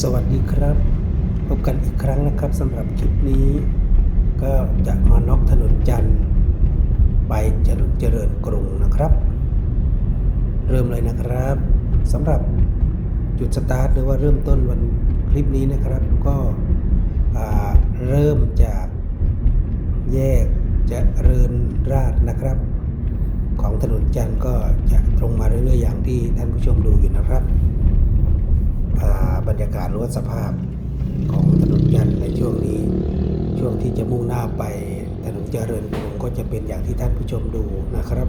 สวัสดีครับ พบกันอีกครั้งนะครับสำหรับคลิปนี้ ก็จะมานอกถนนจันทร์ไปถนนเจริญกรุงนะครับ เริ่มเลยนะครับสำหรับจุดสตาร์ทหรือว่าเริ่มต้นวันคลิปนี้นะครับ ก็เริ่มจากแยกเจะเริญราษนะครับ ของถนนจันทร์ก็จะตรงมาเรื่อยๆอย่างที่ท่านผู้ชมดูอยู่นะครับ รรยากาศหรือว่าสภาพของถนนยันในช่วงนี้ ช่วงที่จะมุ่งหน้าไปถนนเจริญกรุงก็จะเป็นอย่างที่ท่านผู้ชมดูนะครับ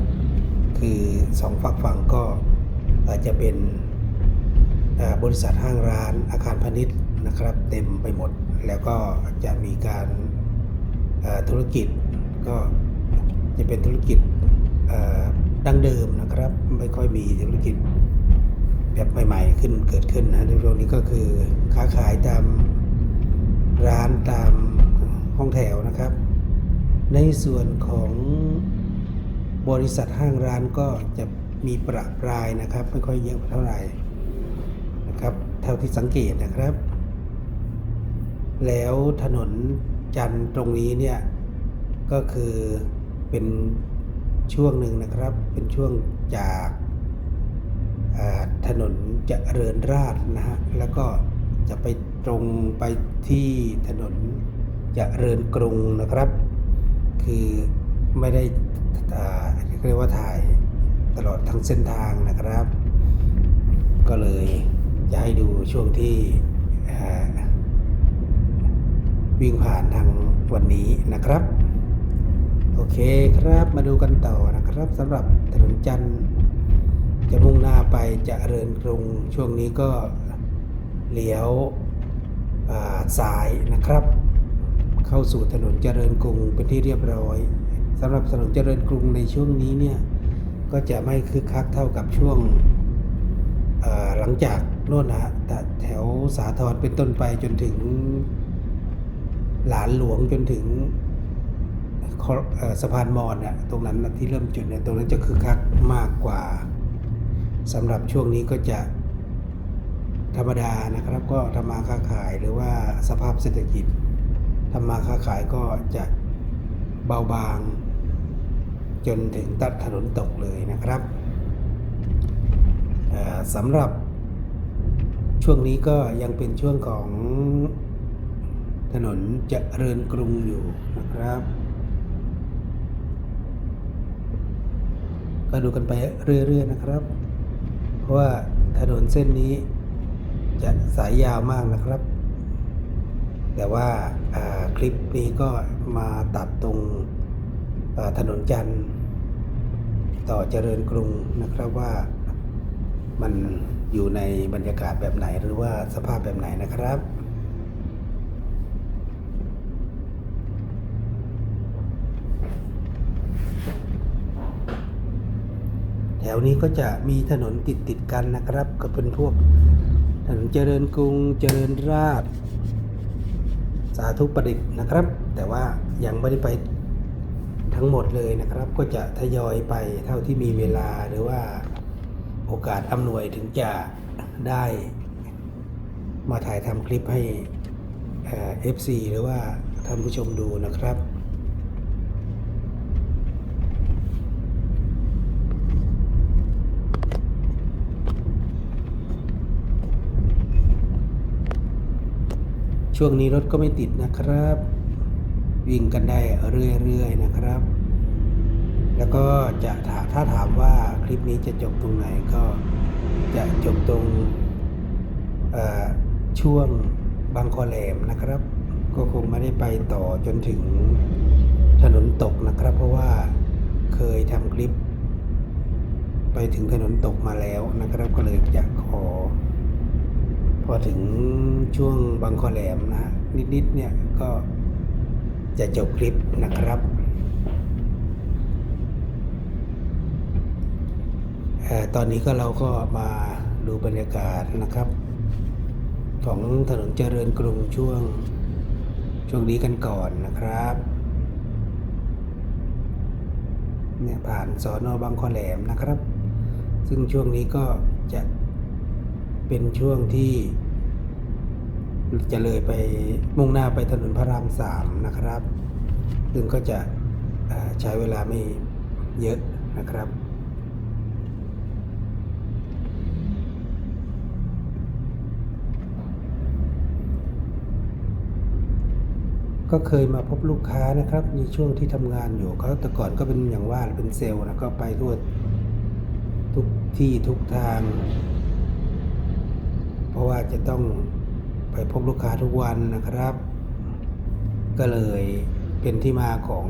คือสองฝักฝั่งก็อาจจะเป็นบริษัทห้างร้านอาคารพาณิชย์นะครับ เต็มไปหมด แล้วก็จะมีการธุรกิจก็จะเป็นธุรกิจดั้งเดิมนะครับ ไม่ค่อยมีธุรกิจ แบบใหม่ ๆ ขึ้นเกิดขึ้นนะในช่วงนี้ก็คือค้าขายตามร้านตามห้องแถวนะครับ ในส่วนของบริษัทห้างร้านก็จะมีประปรายนะครับ ไม่ค่อยเยอะเท่าไหร่นะครับเท่าที่สังเกตนะครับ แล้วถนนจันทร์ตรงนี้เนี่ยก็คือเป็นช่วงหนึ่งนะครับเป็นช่วงจาก ถนนเจริญราษฎร์นะฮะแล้วก็จะไปตรงไปที่ถนนเจริญกรุงนะครับ คือไม่ได้เรียกว่าถ่ายตลอดทั้งเส้นทางนะครับ ก็เลยจะให้ดูช่วงที่วิ่งผ่านทางวันนี้นะครับ โอเคครับมาดูกันต่อนะครับสำหรับถนนจันทร์ จะมุ่งหน้าไปเจะเริญกรุงช่วงนี้ก็เลี้ยวอ่ายนะครับ เข้าสู่ถนนเจริญกรุงเป็นที่เรียบร้อยสำหรับถนนเจริญกรุงในช่วงนี้เนี่ยก็จะไม่คึกคักเท่ากับช่วงหลังจากโน่นนะฮะแต่แถวสาทรเป็นต้นไปจนถึงหลานหลวงจนถึงสะพานมอญเนี่ตรงนั้นที่เริ่มจุดเนี่ยตรงนั้นจะคึกคักมากกว่า สำหรับช่วงนี้ก็จะธรรมดานะครับ ก็ทำมาค้าขายหรือว่าสภาพเศรษฐกิจทำมาค้าขายก็จะเบาบาง จนถึงตัดถนนตกเลยนะครับสำหรับช่วงนี้ก็ยังเป็นช่วงของถนนเจเริญกรุงอยู่นะครับ ก็ดูกันไปเรื่อยๆนะครับ เพราะว่าถนนเส้นนี้จะสายยาวมากนะครับ แต่ว่าาคลิปนี้ก็มาตัดตรงถนนจันทร์ต่อเจริญกรุงนะครับว่ามันอยู่ในบรรยากาศแบบไหนหรือว่าสภาพแบบไหนนะครับ แถวนี้ก็จะมีถนนติดติดกันนะครับ ก็เป็นพวกถนนเจริญกรุงเจริญราษฎร์สาธุประดิษฐ์นะครับ แต่ว่ายังไม่ได้ไปทั้งหมดเลยนะครับ ก็จะทยอยไปเท่าที่มีเวลาหรือว่าโอกาสอำนวยถึงจะได้มาถ่ายทำคลิปให้เอ่อฟซีหรือว่าท่านผู้ชมดูนะครับ ช่วงนี้รถก็ไม่ติดนะครับ วิ่งกันได้เรื่อยๆนะครับ แล้วก็จะถ,ถ้าถามว่าคลิปนี้จะจบตรงไหนก็จะจบตรงช่วงบางคอแหลมนะครับ ก็คงไม่ได้ไปต่อจนถึงถนนตกนะครับ เพราะว่าเคยทำคลิป ไปถึงถนนตกมาแล้วนะครับ พอถึงช่วงบางคอแหลมนะฮะนิดๆเนี่ยก็จะจบคลิปนะครับอตอนนี้ก็เราก็มาดูบรรยากาศนะครับ ของถนนเจริญกรุงช่วงช่วงนี้กันก่อนนะครับเนี่ยผ่านสอนอบางคอแหลมนะครับ ซึ่งช่วงนี้ก็จะ เป็นช่วงที่จะเลยไปมุ่งหน้าไปถนนพระรามสามนะครับ ซึ่งก็จะใช้เวลาไม่เยอะนะครับ ก็เคยมาพบลูกค้านะครับ ในช่วงที่ทำงานอยู่เขาแต่ก่อนก็เป็นอย่างว่าเป็นเซลล์นะก็ไปทั่วทุกที่ทุกทาง เพราะว่าจะต้องไปพบลูกค้าทุกวันนะครับ ก็เลยเป็นที่มาของ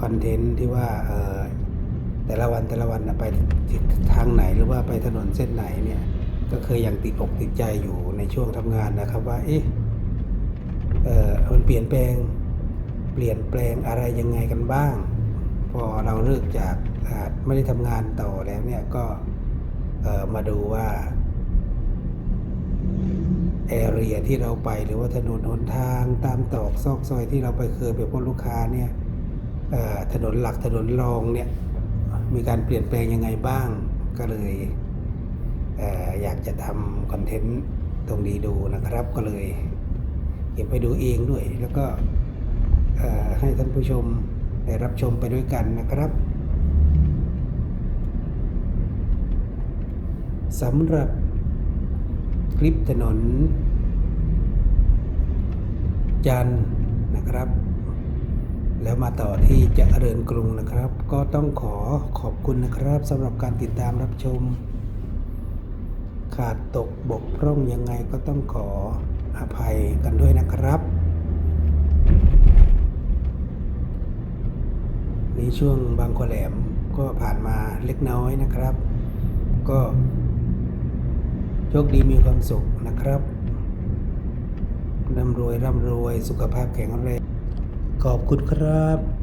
คอนเทนต์ที่ว่าแต่ละวันแต่ละวันไปทางไหนหรือว่าไปถนนเส้นไหนเนี่ยก็เคยยังติดอกติดใจอยู่ในช่วงทำงานนะครับว่าเอ๊ะมันเปลี่ยนแปลงเปลี่ยนแปลงอะไรยังไงกันบ้าง พอเราเลิกจากไม่ได้ทำงานต่อแล้วเนี่ยก็มาดูว่า แอเรียที่เราไปหรือว่าถนนหนทางตามตอกซอกซอยที่เราไปเคยไปพบลูกค้าเนี่ยถนนหลักถนนรองเนี่ยมีการเปลี่ยนแปลงยังไงบ้าง ก็เลยเออยากจะทำคอนเทนต์ตรงนี้ดูนะครับ ก็เลยเก็บไปดูเองด้วย แล้วก็ให้ท่านผู้ชมได้รับชมไปด้วยกันนะครับสำหรับ คลิปถนน จันนะครับ แล้วมาต่อที่เจะเริญกรุงนะครับ ก็ต้องขอขอบคุณนะครับสำหรับการติดตามรับชม ขาดตกบกพร่องยังไงก็ต้องขออภัยกันด้วยนะครับในช่วงบางขแหลมก็ผ่านมาเล็กน้อยนะครับ ก็ คดีมีความสุขนะครับร่ำรวยร่ำรวยสุขภาพแข็งแรง ขอบคุณครับ